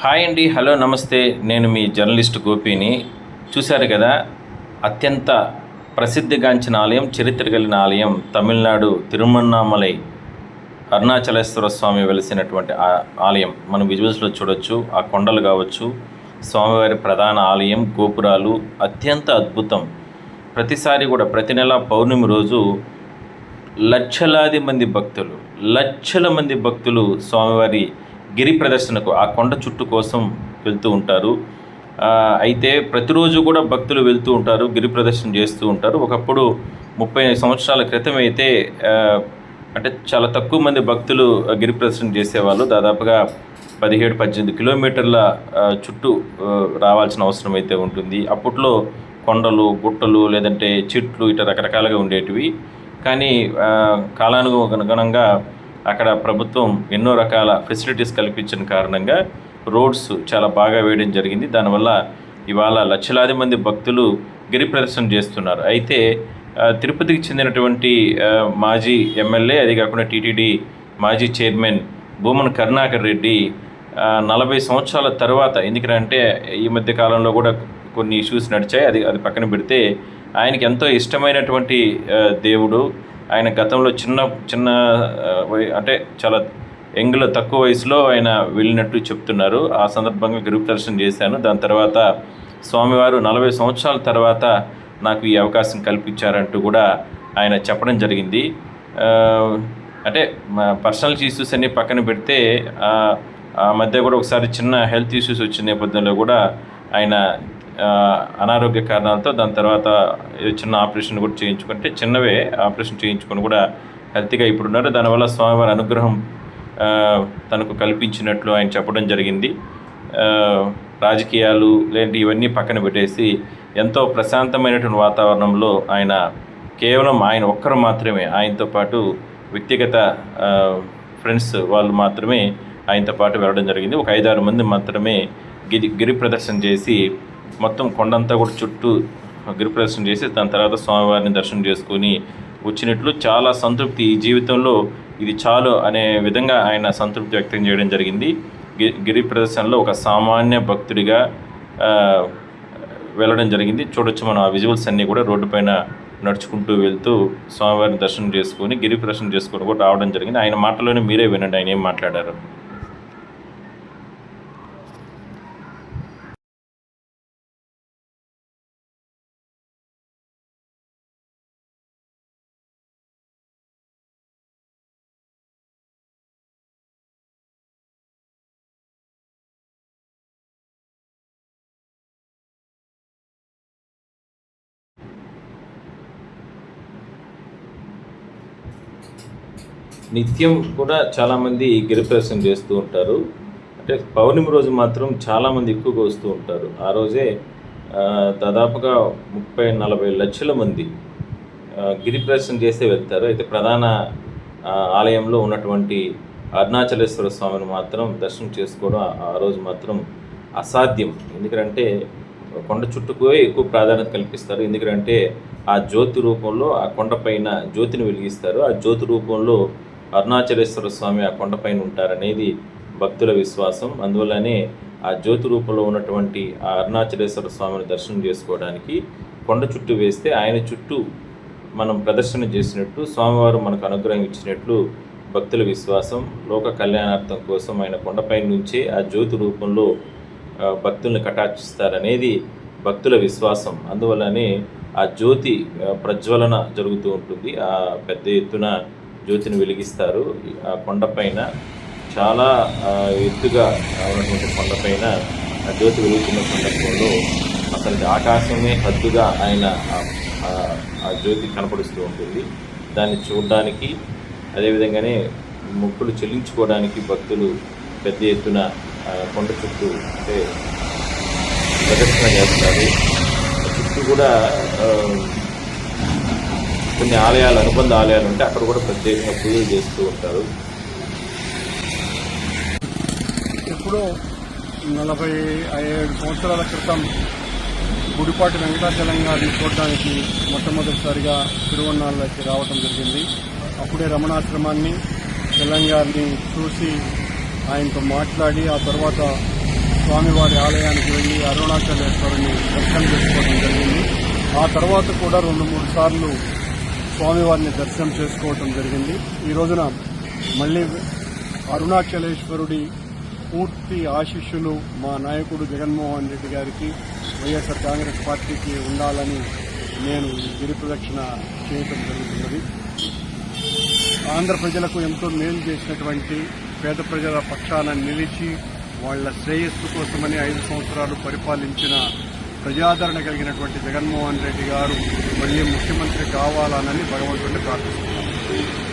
Hi అండి hello నమస్తే. నేను మీ జర్నలిస్ట్ గోపిని. చూశారు కదా అత్యంత ప్రసిద్ధిగాంచిన ఆలయం చరిత్ర కలిగిన ఆలయం తమిళనాడు తిరుమన్నామలై అరుణాచలేశ్వర స్వామి వెలిసినటువంటి ఆ- ఆలయం. మనం విజువల్స్లో చూడొచ్చు ఆ కొండలు కావచ్చు. స్వామివారి ప్రధాన ఆలయం గోపురాలు అత్యంత అద్భుతం. ప్రతిసారి కూడా ప్రతి నెల పౌర్ణమి రోజు లక్షలాది మంది భక్తులు లక్షల మంది భక్తులు స్వామివారి గిరి ప్రదర్శనకు ఆ కొండ చుట్టు కోసం వెళ్తూ ఉంటారు. అయితే ప్రతిరోజు కూడా భక్తులు వెళ్తూ ఉంటారు గిరి ప్రదర్శన చేస్తూ ఉంటారు. ఒకప్పుడు ముప్పై సంవత్సరాల క్రితం అయితే అంటే చాలా తక్కువ మంది భక్తులు గిరి ప్రదర్శన చేసేవాళ్ళు. దాదాపుగా పదిహేడు పద్దెనిమిది కిలోమీటర్ల చుట్టూ రావాల్సిన అవసరం అయితే ఉంటుంది. అప్పట్లో కొండలు గుట్టలు లేదంటే చెట్లు ఇట రకరకాలుగా ఉండేటివి. కానీ కాలానుగుణంగా అక్కడ ప్రభుత్వం ఎన్నో రకాల ఫెసిలిటీస్ కల్పించిన కారణంగా రోడ్స్ చాలా బాగా వేయడం జరిగింది. దానివల్ల ఇవాళ లక్షలాది మంది భక్తులు గిరి ప్రదర్శన చేస్తున్నారు. అయితే తిరుపతికి చెందినటువంటి మాజీ ఎమ్మెల్యే అది కాకుండా టీటీడీ మాజీ చైర్మన్ భూమన్ కరుణాకర్ రెడ్డి నలభై సంవత్సరాల తర్వాత ఎందుకంటే ఈ మధ్య కాలంలో కూడా కొన్ని ఇష్యూస్ నడిచాయి. అది అది పక్కన పెడితే ఆయనకి ఎంతో ఇష్టమైనటువంటి దేవుడు. ఆయన గతంలో చిన్న చిన్న అంటే చాలా యంగ్లో తక్కువ వయసులో ఆయన వెళ్ళినట్టు చెప్తున్నారు. ఆ సందర్భంగా గ్రూప్ దర్శనం చేశాను. దాని తర్వాత స్వామివారు నలభై సంవత్సరాల తర్వాత నాకు ఈ అవకాశం కల్పించారంటూ కూడా ఆయన చెప్పడం జరిగింది. అంటే పర్సనల్ ఇష్యూస్ అన్ని పక్కన పెడితే ఆ, మధ్య కూడా ఒకసారి చిన్న హెల్త్ ఇష్యూస్ వచ్చిన నేపథ్యంలో కూడా ఆయన అనారోగ్య కారణాలతో దాని తర్వాత ఏదో చిన్న ఆపరేషన్ కూడా చేయించుకుంటే చిన్నవే ఆపరేషన్ చేయించుకొని కూడా హెల్తీగా ఇప్పుడు ఉన్నారు. దానివల్ల స్వామివారి అనుగ్రహం తనకు కల్పించినట్లు ఆయన చెప్పడం జరిగింది. రాజకీయాలు లేదంటే ఇవన్నీ పక్కన పెట్టేసి ఎంతో ప్రశాంతమైనటువంటి వాతావరణంలో ఆయన కేవలం ఆయన ఒక్కరు మాత్రమే ఆయనతో పాటు వ్యక్తిగత ఫ్రెండ్స్ వాళ్ళు మాత్రమే ఆయనతో పాటు వెళ్ళడం జరిగింది. ఒక ఐదారు మంది మాత్రమే గిరి గిరి ప్రదర్శన చేసి మొత్తం కొండంతా కూడా చుట్టూ గిరిప్రదర్శనం చేసి దాని తర్వాత స్వామివారిని దర్శనం చేసుకొని వచ్చినట్లు చాలా సంతృప్తి ఈ జీవితంలో. ఇది చాలు అనే విధంగా ఆయన సంతృప్తి వ్యక్తం చేయడం జరిగింది. గి గిరి ప్రదర్శనలో ఒక సామాన్య భక్తుడిగా వెళ్ళడం జరిగింది. చూడొచ్చు మనం ఆ విజువల్స్ అన్నీ కూడా రోడ్డు పైన నడుచుకుంటూ వెళ్తూ స్వామివారిని దర్శనం చేసుకొని గిరి ప్రదర్శన చేసుకొని కూడా రావడం జరిగింది. ఆయన మాటలోనే మీరే వినండి ఆయన ఏం మాట్లాడారు. నిత్యం కూడా చాలామంది గిరి ప్రదర్శన చేస్తూ ఉంటారు. అంటే పౌర్ణమి రోజు మాత్రం చాలామంది ఎక్కువగా వస్తూ ఉంటారు. ఆ రోజే దాదాపుగా ముప్పై నలభై లక్షల మంది గిరిప్రవేశం గిరి వెళ్తారు. అయితే ప్రధాన ఆలయంలో ఉన్నటువంటి అరుణాచలేశ్వర స్వామిని మాత్రం దర్శనం చేసుకోవడం ఆ- రోజు మాత్రం అసాధ్యం. ఎందుకంటే కొండ చుట్టుకు ఎక్కువ ప్రాధాన్యత కల్పిస్తారు. ఎందుకంటే ఆ జ్యోతి రూపంలో ఆ కొండపైన జ్యోతిని వెలిగిస్తారు. ఆ జ్యోతి రూపంలో అరుణాచలేశ్వర స్వామి ఆ కొండపైన ఉంటారనేది భక్తుల విశ్వాసం. అందువల్లనే ఆ జ్యోతి రూపంలో ఉన్నటువంటి ఆ అరుణాచలేశ్వర స్వామిని దర్శనం చేసుకోవడానికి కొండ చుట్టూ వేస్తే ఆయన చుట్టూ మనం ప్రదర్శన చేసినట్టు స్వామివారు మనకు అనుగ్రహం ఇచ్చినట్లు భక్తుల విశ్వాసం. లోక కళ్యాణార్థం కోసం ఆయన కొండపై నుంచే ఆ జ్యోతి రూపంలో ఆ, భక్తుల్ని కటాక్షిస్తారనేది భక్తుల విశ్వాసం. అందువల్లనే ఆ జ్యోతి ప్రజ్వలన జరుగుతూ ఉంటుంది. ఆ పెద్ద ఎత్తున జ్యోతిని వెలిగిస్తారు. ఆ కొండపైన చాలా ఎత్తుగా ఉన్నటువంటి కొండపైన ఆ జ్యోతి వెలుగుతున్న సందర్భంలో అసలు ఆకాశమే హద్దుగా ఆయన ఆ- జ్యోతి కనపడుస్తూ ఉంటుంది. దాన్ని చూడడానికి అదేవిధంగానే మొక్కులు చెల్లించుకోవడానికి భక్తులు పెద్ద ఎత్తున కొండ చుట్టూ అంటే ప్రదర్శన చేస్తారు. ఆ చుట్టూ కూడా కొన్ని ఆలయాలు అనుబంధ ఆలయాలు ఉంటే అక్కడ కూడా ప్రత్యేకంగా పూజలు చేస్తూ ఉంటారు. ఇప్పుడు నలభై ఏడు సంవత్సరాల క్రితం గుడిపాటి వెంకటాచలం గారిని చూడడానికి మొట్టమొదటిసారిగా తిరువన్నాళ్ళకి రావటం జరిగింది. అప్పుడే రమణాశ్రమాన్ని తెలంగాణని చూసి ఆయనతో మాట్లాడి ఆ తర్వాత స్వామివారి ఆలయానికి వెళ్ళి అరుణాచలేశ్వరుని దర్శనం చేసుకోవడం జరిగింది. ఆ తర్వాత కూడా రెండు మూడు సార్లు స్వామివారిని దర్శనం చేసుకోవటం జరిగింది. ఈ రోజున మళ్ళీ అరుణాచలేశ్వరుడి పూర్తి ఆశీస్సులు మా నాయకుడు జగన్మోహన్ రెడ్డి గారికి వైఎస్ఆర్ కాంగ్రెస్ పార్టీకి ఉండాలని నేను ఈ గిరి ప్రదక్షిణ చేయటం జరుగుతున్నది. ఆంధ్ర ప్రజలకు ఎంతో మేలు చేసినటువంటి పేద ప్రజల పక్షాన నిలిచి వాళ్ళ శ్రేయస్సు కోసమని ఐదు సంవత్సరాలు పరిపాలించిన ప్రజాదరణ కలిగినటువంటి జగన్మోహన్ రెడ్డి గారు మళ్ళీ ముఖ్యమంత్రి కావాలనని భగవంతుడిని ప్రార్థిస్తున్నాను